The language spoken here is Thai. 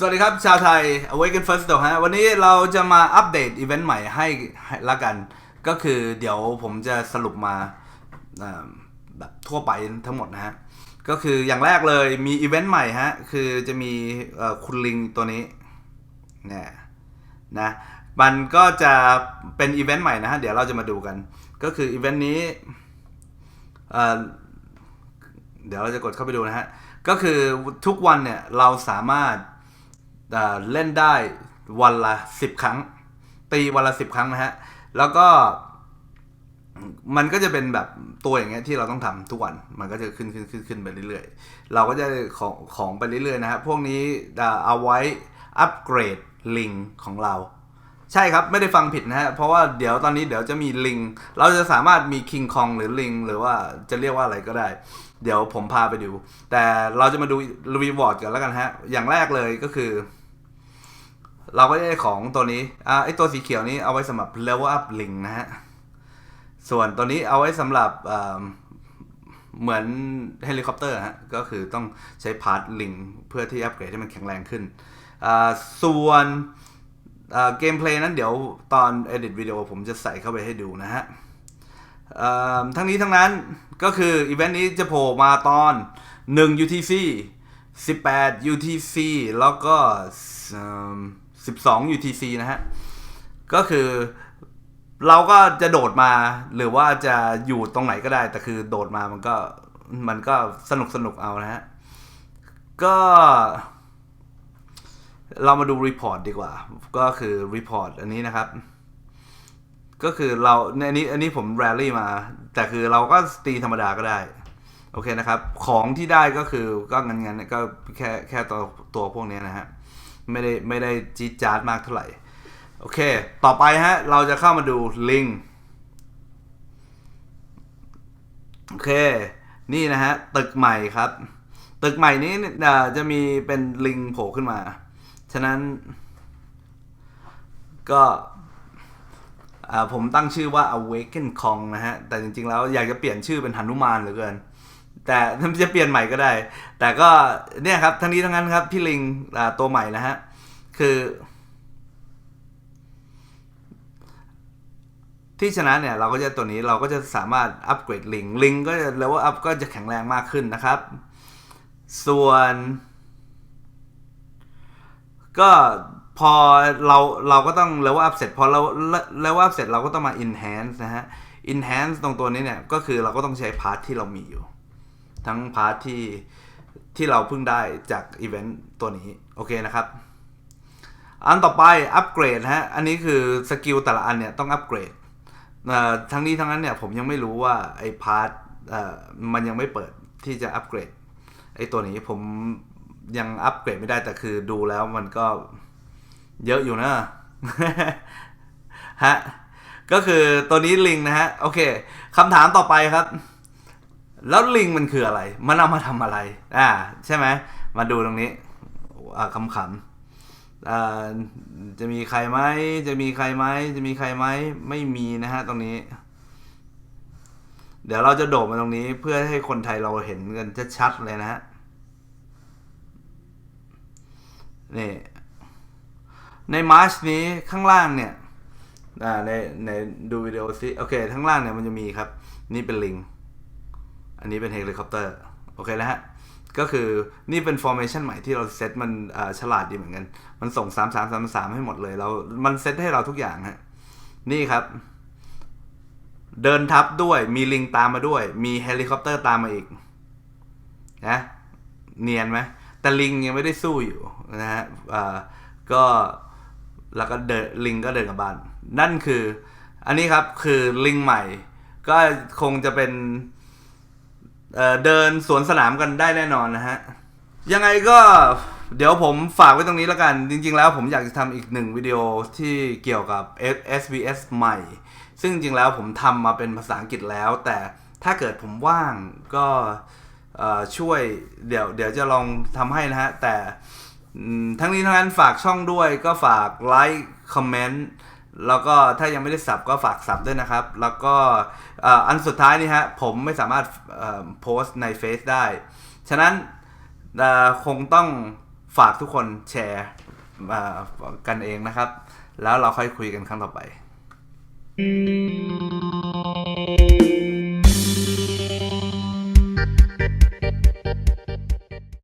สวัสดีครับ ชาวไทย Awaken First ฮะวันนี้เราจะมาอัปเดตอีเวนต์ใหม่ให้ให้ละกัน ก็คือเดี๋ยวผมจะสรุปมาเอ่อแบบทั่วไปทั้งหมดนะฮะ ก็คืออย่างแรกเลยมีอีเวนต์ใหม่ฮะ คือจะมีเอ่อคุณลิงตัวนี้เนี่ยนะมันก็จะเป็นอีเวนต์ใหม่นะฮะ เดี๋ยวเราจะมาดูกัน ก็คืออีเวนต์นี้เอ่อเดี๋ยวเราจะกดเข้าไปดูนะฮะ ก็คือทุกวันเนี่ยเราสามารถ เอ่อเล่นได้วันละสิบครั้ง ตีวันละสิบครั้งนะฮะ แล้วก็มันก็จะเป็นแบบตัวอย่างเงี้ยที่เราต้องทำทุกวัน มันก็จะขึ้นขึ้นขึ้นขึ้นไปเรื่อยๆ เราก็จะของของไปเรื่อยๆนะฮะ พวกนี้เอ่อเอาไว้อัปเกรดลิงของเรา ใช่ครับ ไม่ได้ฟังผิดนะฮะ เพราะว่าเดี๋ยวตอนนี้เดี๋ยวจะมีลิง เราจะสามารถมีคิงคองหรือลิง หรือว่าจะเรียกว่าอะไรก็ได้ เดี๋ยวผมพาไปดู แต่เราจะมาดูรีวอร์ดกันแล้วกันฮะ อย่างแรกเลยก็คือ เราก็ได้ของตัวนี้อ่าไอตัวสีเขียวนี้เอาไว้สำหรับ level up ลิงนะฮะ ส่วนตัวนี้เอาไว้สำหรับเอ่อเหมือนเฮลิคอปเตอร์ฮะ ก็คือต้องใช้พาร์ทลิงเพื่อที่อัปเกรดให้มันแข็งแรงขึ้นอ่าส่วนเกมเพลย์นั้นเดี๋ยวตอน edit วิดีโอผมจะใส่เข้าไปให้ดูนะฮะเอ่อทั้งนี้ทั้งนั้นก็คืออีเวนต์นี้จะโผล่มาตอน 1 UTC 18 UTC แล้วก็ 12 UTC นะฮะ ก็คือเราก็จะโดดมาหรือว่าจะอยู่ตรงไหนก็ได้ แต่คือโดดมามันก็มันก็สนุกสนุกเอานะฮะ ก็ เรามาดูรีพอร์ตดีกว่า ก็คือรีพอร์ตอันนี้นะครับ ก็คือเราในอันนี้อันนี้ผมแรลลี่มา แต่คือเราก็ตีธรรมดาก็ได้โอเคนะครับ ของที่ได้ก็คือก็เงันเงันก็แค่แค่ตัวตัวพวกนี้นะฮะ ไม่ได้ไม่ได้จี๊ดจ๊าดมากเท่าไหร่ โอเค ต่อไปฮะ เราจะเข้ามาดูลิงโอเค นี่นะฮะ ตึกใหม่ครับ ตึกใหม่นี้จะมีเป็นลิงโผล่ขึ้นมา ฉะนั้นก็ผมตั้งชื่อว่า Awaken Kong นะฮะ แต่จริงๆแล้วอยากจะเปลี่ยนชื่อเป็นหนุมานเหลือเกิน แต่จะเปลี่ยนใหม่ก็ได้ แต่ก็เนี่ยครับทั้งนี้ทั้งนั้นครับพี่ลิงตัวใหม่นะฮะคือ ที่ชนะเนี่ยเราก็จะตัวนี้เราก็จะสามารถอัปเกรดลิงลิงก็จะเลเวลอัพก็จะแข็งแรงมากขึ้นนะครับ ส่วน ก็พอเราเราก็ต้องเลเวลอัพเสร็จพอเราเลเวลอัพเสร็จเราก็ต้องมา enhance นะฮะ enhance ตรงตัวนี้เนี่ยก็คือเราก็ต้องใช้พาร์ทที่เรามีอยู่ ทั้งพาร์ทที่ที่เราเพิ่งได้จากอีเวนต์ตัวนี้ โอเคนะครับ อันต่อไปอัปเกรดนะฮะ อันนี้คือสกิลแต่ละอันเนี่ยต้องอัปเกรดทั้งนี้ทั้งนั้นเนี่ยผมยังไม่รู้ว่าไอ้พาร์ทมันยังไม่เปิดที่จะอัปเกรดไอ้ตัวนี้ผมยังอัปเกรดไม่ได้แต่คือดูแล้วมันก็เยอะอยู่นะฮะก็คือตัวนี้ลิงนะฮะ โอเคคำถามต่อไปครับ แล้วลิงมันคืออะไร มันเอามาทำอะไร อ่า ใช่ไหม มาดูตรงนี้คำขำๆจะมีใครไหม จะมีใครไหม จะมีใครไหม ไม่มีนะฮะตรงนี้ เดี๋ยวเราจะโดดมาตรงนี้เพื่อให้คนไทยเราเห็นกันชัดๆเลยนะฮะ นี่ ในมาร์ชนี้ข้างล่างเนี่ย อ่า ใน ในดูวิดีโอซิ โอเค ข้างล่างเนี่ยมันจะมีครับ นี่เป็นลิง อันนี้เป็นเฮลิคอปเตอร์โอเคแล้วฮะก็คือนี่เป็น formation ใหม่ที่เราเซตมันฉลาดดีเหมือนกัน มันส่ง 3 3 3 3 ให้หมดเลยเรามันเซตให้เราทุกอย่างฮะนี่ครับ เดินทับด้วยมีลิงตามมาด้วย มีเฮลิคอปเตอร์ตามมาอีกนะเนียนไหมแต่ลิงยังไม่ได้สู้อยู่นะฮะก็แล้วก็เดินลิงก็เดินกลับบ้าน นั่นคือ อันนี้ครับคือลิงใหม่ ก็คงจะเป็น เดินสวนสนามกันได้แน่นอนนะฮะ ยังไงก็เดี๋ยวผมฝากไว้ตรงนี้แล้วกัน จริง ๆ แล้วผมอยากจะทำอีกหนึ่งวิดีโอที่เกี่ยวกับ SBS ใหม่ ซึ่งจริงๆแล้วผมทำมาเป็นภาษาอังกฤษแล้ว แต่ถ้าเกิดผมว่างก็ช่วยเดี๋ยวเดี๋ยวจะลองทำให้นะฮะ แต่ทั้งนี้ทั้งนั้นฝากช่องด้วยก็ฝากไลค์คอมเมนต์ แล้วก็ถ้ายังไม่ได้สับก็ฝากสับด้วยนะครับ แล้วก็อันสุดท้ายนี่ฮะผมไม่สามารถโพสต์ในเฟซได้ ฉะนั้นคงต้องฝากทุกคนแชร์กันเองนะครับ แล้วเราค่อยคุยกันครั้งต่อไป